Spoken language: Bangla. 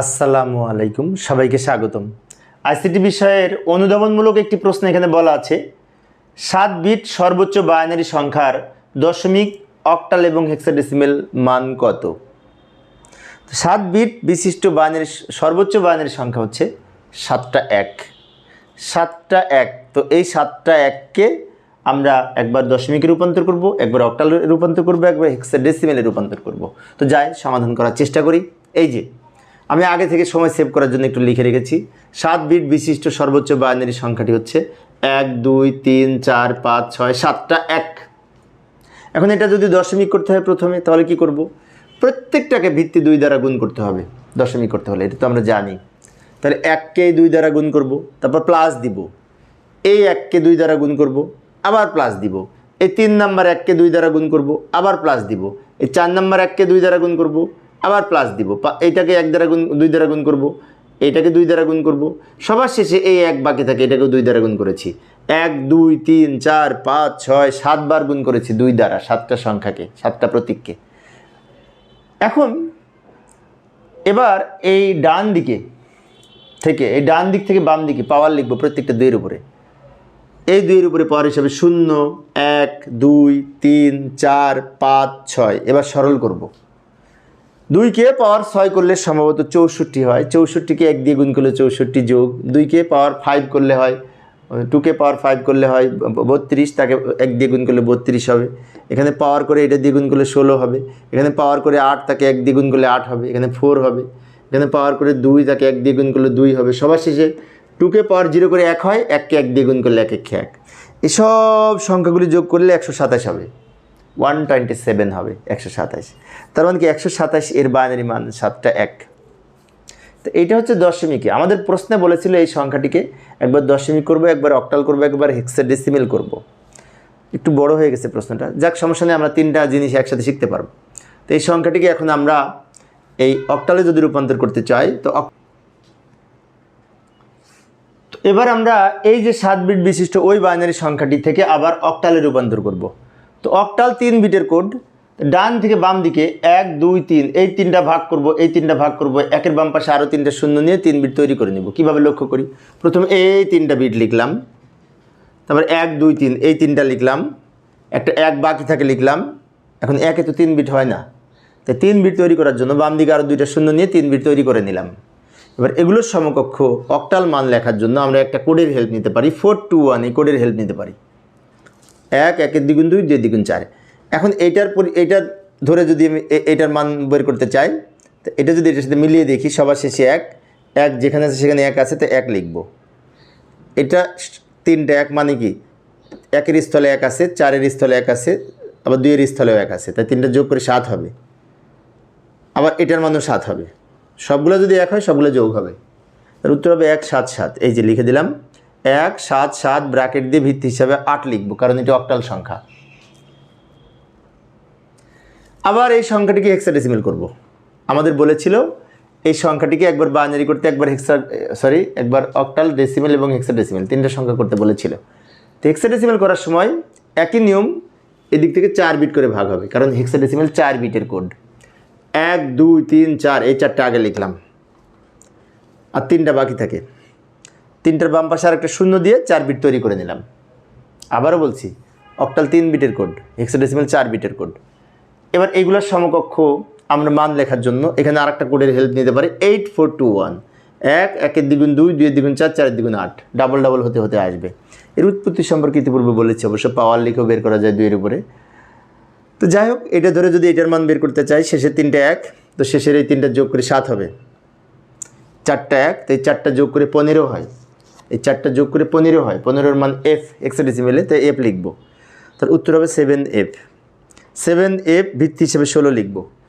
আসসালামু আলাইকুম, সবাইকে স্বাগতম। আইসিটি বিষয়ের অনুধাবনমূলক একটি প্রশ্ন এখানে বলা আছে। সাত বিট সর্বোচ্চ বাইনারি সংখ্যার দশমিক অক্টাল এবং হেক্সাডেসিমেল মান কত? সাত বিট বিশিষ্ট বাইনারি সর্বোচ্চ বাইনারি সংখ্যা হচ্ছে সাতটা এক। সাতটা এক, তো এই সাতটা এককে আমরা একবার দশমিকে রূপান্তর করব, একবার অক্টালে রূপান্তর করব, একবার হেক্সাডেসিমেলে রূপান্তর করব। তো যাই, সমাধান করার চেষ্টা করি। এই যে আমি আগে থেকে সময় সেভ করার জন্য একটু লিখে রেখেছি। সাত বিট বিশিষ্ট সর্বোচ্চ বাইনারি সংখ্যাটি হচ্ছে এক, দুই, তিন, চার, পাঁচ, ছয়, সাতটা, এক। এখন এটা যদি দশমিক করতে হয় প্রথমে, তাহলে কি করব? প্রত্যেকটাকে ভিত্তি দুই দ্বারা গুণ করতে হবে। দশমিক করতে হলে, এটা তো আমরা জানি। তাহলে এককে দুই দ্বারা গুণ করব, তারপর প্লাস দিব। এই এককে দুই দ্বারা গুণ করব, আবার প্লাস দিব। এই তিন নাম্বার এককে দুই দ্বারা গুণ করব, আবার প্লাস দিব। এই চার নাম্বার এককে দুই দ্বারা গুণ করব আবার প্লাস দিব। এইটাকে এক দ্বারা গুণ, দুই দ্বারা গুণ করব এটাকে দুই দ্বারা গুণ করব। সবার শেষে এই এক বাকি থাকে, এটাকেও দুই দ্বারা গুণ করেছি। এক, দুই, তিন, চার, পাঁচ, ছয় সাতবার গুণ করেছি দুই দ্বারা, সাতটা সংখ্যাকে, সাতটা প্রতীককে। এখন, এবার এই ডান দিকে থেকে, এই ডান দিক থেকে বাম দিকে পাওয়ার লিখব প্রত্যেকটা দুইয়ের উপরে। এই দুইয়ের উপরে পাওয়ার হিসাবে শূন্য, এক, দুই, তিন, চার, পাঁচ, ছয়, এবার সরল করব। দুইকে পাওয়ার ছয় করলে সম্ভবত চৌষট্টি হয়। চৌষট্টিকে এক দিয়ে গুণ করলে চৌষট্টি যোগ। দুইকে পাওয়ার ফাইভ করলে হয় টুকে পাওয়ার ফাইভ করলে হয় বত্রিশ, তাকে এক দিয়ে গুণ করলে বত্রিশ হবে। এখানে পাওয়ার করে এটা দিয়ে গুণ করলে ষোলো হবে। এখানে পাওয়ার করে আট, তাকে এক দিয়ে গুণ করলে আট হবে। এখানে ফোর হবে। এখানে পাওয়ার করে দুই, তাকে এক দিয়ে গুণ করলে দুই হবে। সবার শেষে টুকে পাওয়ার জিরো করে এক হয় এককে এক দিয়ে গুণ করলে এক এক এক। এসব সংখ্যাগুলি যোগ করলে একশো সাতাশ হবে। ওয়ান টোয়েন্টি সেভেন হবে, একশো সাতাশ তার মানে কি একশো সাতাশ এর বাইনারি মান সাতটা এক। তো এইটা হচ্ছে দশমিকে। আমাদের প্রশ্নে বলেছিল এই সংখ্যাটিকে, একবার দশমিক করব, একবার অক্টাল করব, একবার হেক্সাডেসিমেল করব। একটু বড় হয়ে গেছে প্রশ্নটা। যাক, সমস্যা নেই, আমরা তিনটা জিনিস একসাথে শিখতে পারব। তো এই সংখ্যাটিকে এখন আমরা এই অক্টালে যদি রূপান্তর করতে চাই, তো এবার আমরা এই যে সাত বিট বিশিষ্ট ওই বাইনারি সংখ্যাটি থেকে আবার অক্টালে রূপান্তর করব। তো অক্টাল তিন বিটের কোড ডান থেকে বাম দিকে এক, দুই, তিন, এই তিনটা ভাগ করব, এই তিনটা ভাগ করব, একের বাম পাশে আরও তিনটা শূন্য নিয়ে তিন বিট তৈরি করে নেব। কীভাবে লক্ষ্য করি? প্রথমে এই তিনটা বিট লিখলাম, তারপর এক, দুই, তিন, এই তিনটা লিখলাম, একটা এক বাকি থাকে লিখলাম, এখন একে তো তিন বিট হয় না। তাই তিন বিট তৈরি করার জন্য বাম দিকে আরও দুইটা শূন্য নিয়ে তিন বিট তৈরি করে নিলাম। এবার এগুলোর সমকক্ষ অক্টাল মান লেখার জন্য আমরা একটা কোডের হেল্প নিতে পারি ফোর টু ওয়ান এই কোডের হেল্প নিতে পারি। এক, একের দ্বিগুণ দুই দুই দ্বিগুণ চার। এখন এইটার পরি এইটার ধরে যদি আমি এ- এইটার মান বের করতে চাই, তো এটা যদি এটার সাথে মিলিয়ে দেখি, সবার শেষে এক এক যেখানে আছে সেখানে এক আছে, তো এক লিখব। এটা তিনটা, এক মানে কি? একের স্থলে এক আছে, চারের স্থলে এক আছে, আবার দুইয়ের স্থলেও এক আছে, তাই তিনটা যোগ করে সাত হবে। আবার এটার মানও সাত হবে। সবগুলো যদি এক হয়, সবগুলো যোগ হবে। তার উত্তর হবে এক, সাত সাত। এই যে লিখে দিলাম। এক সাত সাত ব্র্যাকেট দিয়ে ভিত্তি হিসাবে আট লিখব, কারণ এটি অক্টাল সংখ্যা। আবার এই সংখ্যাটিকে হেক্সাডেসিমেল করব। আমাদের বলেছিল এই সংখ্যাটিকে একবার বাইনারি করতে একবার হেক্সা সরি একবার অক্টাল ডেসিমেল এবং হেক্সাডেসিমেল তিনটা সংখ্যা করতে বলেছিল। তো হেক্সাডেসিমেল করার সময় একই নিয়ম এদিক থেকে চার বিট করে ভাগ হবে, কারণ হেক্সাডেসিমেল চার বিটের কোড এক, দুই, তিন, চার, এই চারটা আগে লিখলাম। আর তিনটা বাকি থাকে। তিনটার বাম পাশে আর একটা শূন্য দিয়ে চার বিট তৈরি করে নিলাম। আবারও বলছি অক্টাল তিন বিটের কোড হেক্সাডেসিমেল চার বিটের কোড এবার এইগুলোর সমকক্ষ আমরা মান লেখার জন্য এখানে আরেকটা কোডের হেল্প নিতে পারি এইট ফোর টু ওয়ান এক, একের দ্বিগুণ দুই, দুইয়ের দ্বিগুণ চার, চারের দ্বিগুণ আট। ডাবল ডাবল হতে হতে আসবে। এর উৎপত্তি সম্পর্কে ইতিপূর্বে বলেছি, অবশ্য পাওয়ার লিখেও বের করা যায় দুইয়ের উপরে। তো যাই হোক, এটা ধরে যদি এটার মান বের করতে চাই শেষের তিনটে এক, তো শেষের এই তিনটা যোগ করে সাত হবে। চারটা এক, তো এই চারটা যোগ করে পনেরো হয়। এই চারটা যোগ করে পনেরো হয়। পনেরোর মান এফ এক্সাডেসিমেলে তাই এফ লিখব। তার উত্তর হবে সেভেন এফ সেভেন এফ ভিত্তি হিসেবে ষোলো লিখব।